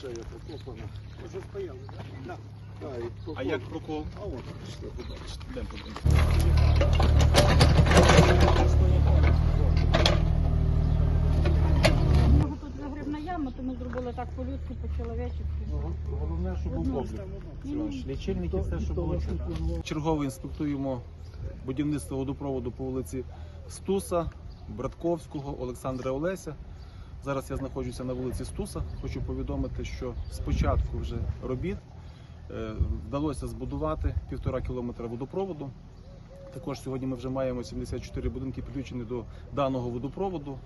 шея покопана. Вже спаяли, так? Да, і А як прокол? А от, пішли, побачите. Йдемо подивимося. У нього тут загрібна яма, то ми зробили так по-людськи, по-чоловічески. Головне, щоб був облік. Лічильники, все, що було. Чергово інспектуємо будівництво водопроводу по вулиці Стуса, Братковського, Олександра Олеся. Зараз я знаходжуся на вулиці Стуса. Хочу повідомити, що спочатку вже робіт е, вдалося збудувати півтора кілометра водопроводу. Також сьогодні ми вже маємо 74 будинки підключені до даного водопроводу.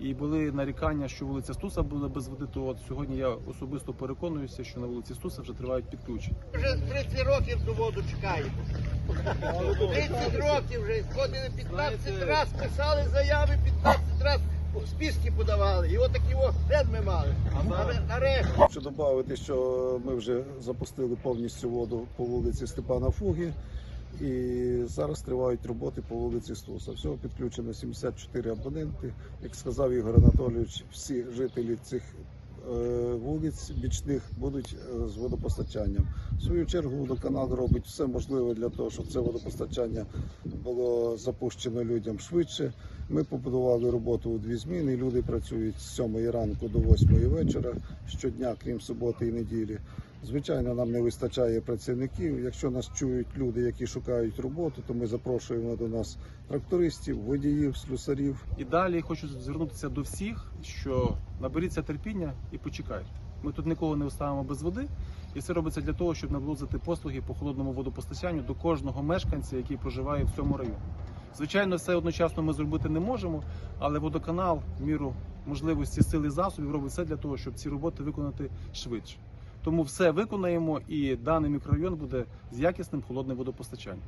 І були нарікання, що вулиця Стуса буде без води. То от сьогодні я особисто переконуюся, що на вулиці Стуса вже тривають підключення. Вже 30 років до воду чекаємо. 30 років вже ходили 15 разів, писали заяви, 15 разів подавали. І отакі о ред ми мали. Наре- Нарешті. Хочу додати, що ми вже запустили повністю воду по вулиці Степана Фуги. І зараз тривають роботи по вулиці Стуса. Всього підключено 74 абоненти. Як сказав Ігор Анатолійович, всі жителі цих вулиць бічних будуть е, з водопостачанням. В свою чергу водоканал робить все можливе для того, щоб це водопостачання було запущено людям швидше. Ми побудували роботу у дві зміни. Люди працюють з 7 ранку до 8 вечора щодня, крім суботи і неділі. Звичайно, нам не вистачає працівників. Якщо нас чують люди, які шукають роботу, то ми запрошуємо до нас трактористів, водіїв, слюсарів. І далі хочу звернутися до всіх, що наберіться терпіння і почекайте. Ми тут нікого не оставимо без води, і це робиться для того, щоб наблизити послуги по холодному водопостачанню до кожного мешканця, який проживає в цьому районі. Звичайно, все одночасно ми зробити не можемо, але водоканал в міру можливості сили засобів робить все для того, щоб ці роботи виконати швидше. Тому все виконаємо, і даний мікрорайон буде з якісним холодним водопостачанням.